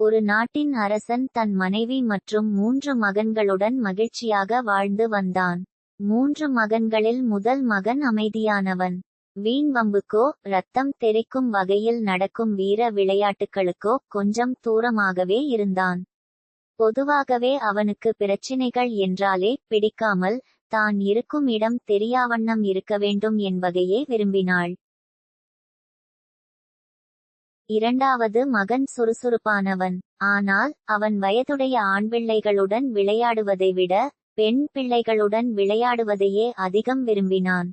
ஒரு நாட்டின் அரசன் தன் மனைவி மற்றும் மூன்று மகன்களுடன் மகிழ்ச்சியாக வாழ்ந்து வந்தான். மூன்று மகன்களில் முதல் மகன் அமைதியானவன். வீண் வம்புக்கோ ரத்தம் தெரிக்கும் வகையில் நடக்கும் வீர விளையாட்டுகளுக்கோ கொஞ்சம் தூரமாகவே இருந்தான். பொதுவாகவே அவனுக்கு பிரச்சினைகள் என்றாலே பிடிக்காமல் தான் இருக்கும் இடம் தெரியாவண்ணம் இருக்க வேண்டும் என்பதையே விரும்பினாள். இரண்டாவது மகன் சுறுசுறுப்பானவன். ஆனால் அவன் வயதுடைய ஆண் பிள்ளைகளுடன் விளையாடுவதை விட பெண் பிள்ளைகளுடன் விளையாடுவதையே அதிகம் விரும்பினான்.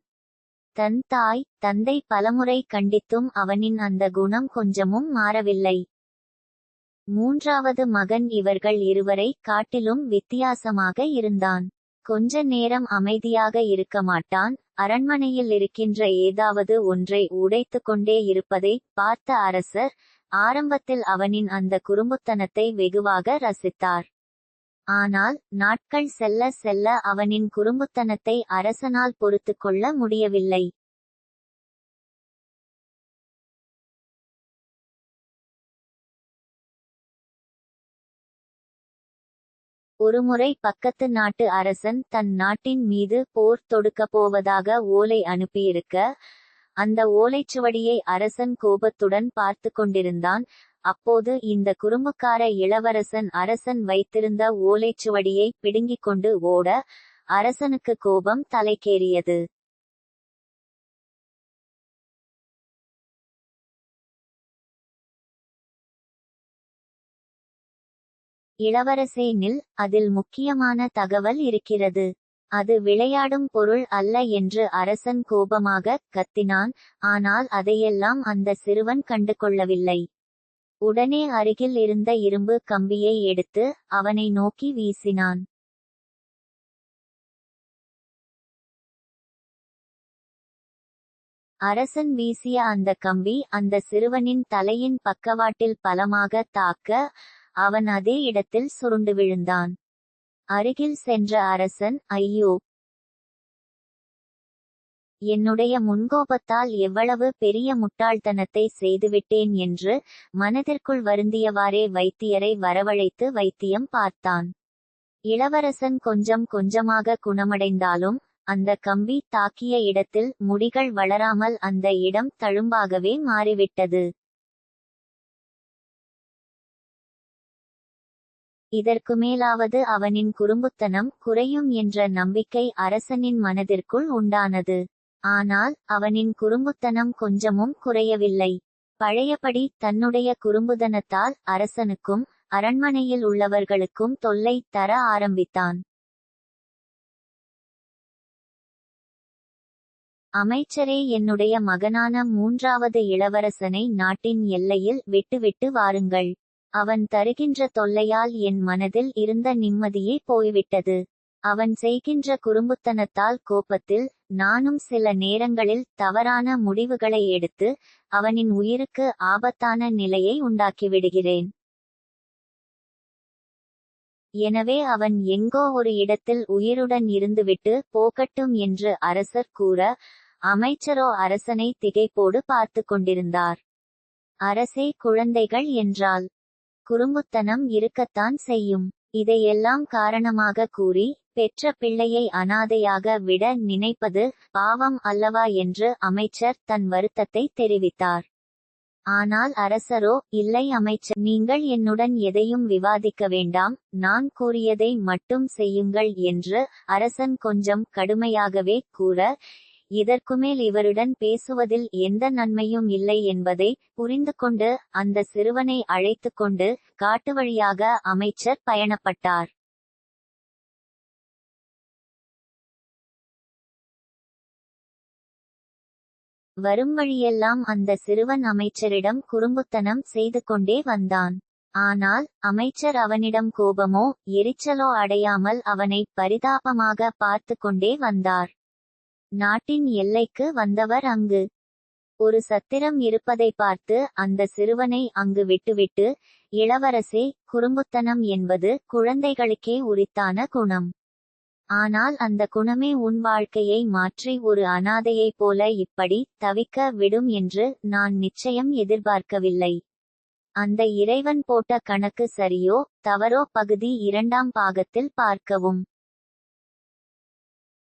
தன் தாய் தந்தை பலமுறை கண்டித்தும் அவனின் அந்த குணம் கொஞ்சமும் மாறவில்லை. மூன்றாவது மகன் இவர்கள் இருவரை காட்டிலும் வித்தியாசமாக இருந்தான். கொஞ்ச நேரம் அமைதியாக இருக்க மாட்டான். அரண்மனையில் இருக்கின்ற ஏதாவது ஒன்றை உடைத்து கொண்டே இருப்பதை பார்த்த அரசர் ஆரம்பத்தில் அவனின் அந்த குறும்புத்தனத்தை வெகுவாக ரசித்தார். ஆனால் நாட்கள் செல்ல செல்ல அவனின் குறும்புத்தனத்தை அரசனால் பொறுத்து கொள்ள முடியவில்லை. ஒருமுறை பக்கத்து நாட்டு அரசன் தன் நாட்டின் மீது போர் தொடுக்கப் போவதாக ஓலை அனுப்பியிருக்க அந்த ஓலைச்சுவடியை அரசன் கோபத்துடன் பார்த்து கொண்டிருந்தான். அப்போது இந்த குறும்புக்கார இளவரசன் அரசன் வைத்திருந்த ஓலைச்சுவடியை பிடுங்கிக் கொண்டு ஓட அரசனுக்கு கோபம் தலைக்கேறியது. இளவரசே நில் அதில் முக்கியமான தகவல் இருக்கிறது. அது விளையாடும் பொருள் அல்ல என்று அரசன் கோபமாக கத்தினான் ஆனால் அதையெல்லாம் அந்த சிறுவன் கண்டுகொள்ளவில்லை. உடனே அருகில் இருந்த இரும்பு கம்பியை எடுத்து அவனை நோக்கி வீசினான். அரசன் வீசிய அந்த கம்பி அந்த சிறுவனின் தலையின் பக்கவாட்டில் பலமாக தாக்க அவன் அதே இடத்தில் சுருண்டு விழுந்தான். அருகில் சென்ற அரசன் ஐயோ! என்னுடைய முன்கோபத்தால் எவ்வளவு பெரிய முட்டாள்தனத்தை செய்துவிட்டேன் என்று மனதிற்குள் வருந்தியவாறே வைத்தியரை வரவழைத்து வைத்தியம் பார்த்தான். இளவரசன் கொஞ்சம் கொஞ்சமாக குணமடைந்தாலும் அந்த கம்பி தாக்கிய இடத்தில் முடிகள் வளராமல் அந்த இடம் தழும்பாகவே மாறிவிட்டது. இதற்கு மேலாவது அவனின் குறும்புத்தனம் குறையும் என்ற நம்பிக்கை அரசனின் மனதிற்குள் உண்டானது. ஆனால் அவனின் குறும்புத்தனம் கொஞ்சமும் குறையவில்லை. பழையபடி தன்னுடைய குறும்புதனத்தால் அரசனுக்கும் அரண்மனையில் உள்ளவர்களுக்கும் தொல்லை தர ஆரம்பித்தான். அமைச்சரே என்னுடைய மகனான மூன்றாவது இளவரசனை நாட்டின் எல்லையில் விட்டுவிட்டு வாருங்கள். அவன் தருகின்ற தொல்லையால் என் மனதில் இருந்த நிம்மதியே போய்விட்டது. அவன் செய்கின்ற குறும்புத்தனத்தால் கோபத்தில் நானும் சில நேரங்களில் தவறான முடிவுகளை எடுத்து அவனின் உயிருக்கு ஆபத்தான நிலையை உண்டாக்கிவிடுகிறேன். எனவே அவன் எங்கோ ஒரு இடத்தில் உயிருடன் இருந்துவிட்டு போகட்டும் என்று அரசர் கூற அமைச்சரோ அரசனை திகைப்போடு பார்த்து கொண்டிருந்தார். அரசே குழந்தைகள் என்றால் குறும்புத்தனம் இருக்கத்தான் செய்யும். இதையெல்லாம் காரணமாக கூறி பெற்ற பிள்ளையை அனாதையாக விட நினைப்பது பாவம் அல்லவா என்று அமைச்சர் தன் வருத்தத்தை தெரிவித்தார். ஆனால் அரசரோ இல்லை அமைச்சர் நீங்கள் என்னுடன் எதையும் விவாதிக்க வேண்டாம் நான் கூறியதை மட்டும் செய்யுங்கள் என்று அரசன் கொஞ்சம் கடுமையாகவே கூற இதற்குமேல் இவருடன் பேசுவதில் எந்த நன்மையும் இல்லை என்பதை புரிந்து கொண்டு அந்த சிறுவனை அழைத்து கொண்டு காட்டு வழியாக அமைச்சர் பயணப்பட்டார். வரும் வழியெல்லாம் அந்த சிறுவன் அமைச்சரிடம் குறும்புத்தனம் செய்து கொண்டே வந்தான். ஆனால் அமைச்சர் அவனிடம் கோபமோ எரிச்சலோ அடையாமல் அவனை பரிதாபமாக பார்த்து கொண்டே வந்தார். நாட்டின் எல்லைக்கு வந்தவர் அங்கு. ஒரு சத்திரம் இருப்பதை பார்த்து அந்த சிறுவனை அங்கு விட்டுவிட்டு இளவரசே குறும்புத்தனம் என்பது குழந்தைகளுக்கே உரித்தான குணம். ஆனால் அந்த குணமே உன் வாழ்க்கையை மாற்றி ஒரு அனாதையைப் போல இப்படி தவிக்க விடும் என்று நான் நிச்சயம் எதிர்பார்க்கவில்லை. அந்த இறைவன் போட்ட கணக்கு சரியோ தவறோ பகுதி இரண்டாம் பாகத்தில் பார்க்கவும்.